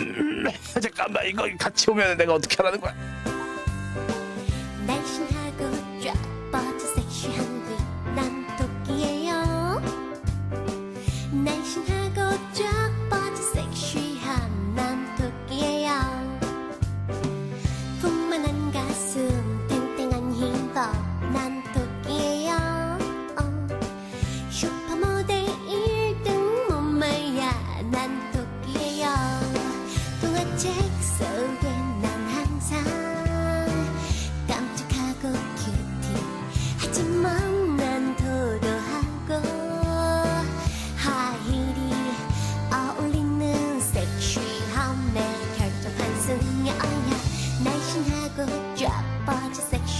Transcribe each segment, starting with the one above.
음, 잠깐만 이거 같이 오면 내가 어떻게 하라는 거야? 섹시한 섹시한 난 토끼예요 어.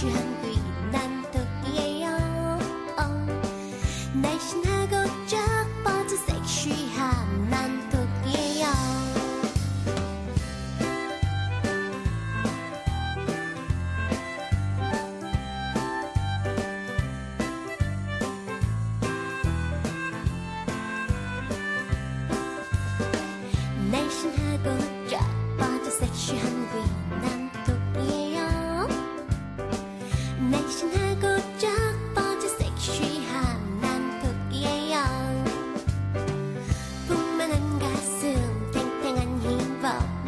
뻗어 섹시한 귀난 토끼예요 어. 날씬하고 쫙 뻗어 섹시한 난 토끼예요 날씬하고 날씬하고 쫙 뻗은 섹시한 난 토끼예요. 풍만한 가슴 탱탱한 힘법.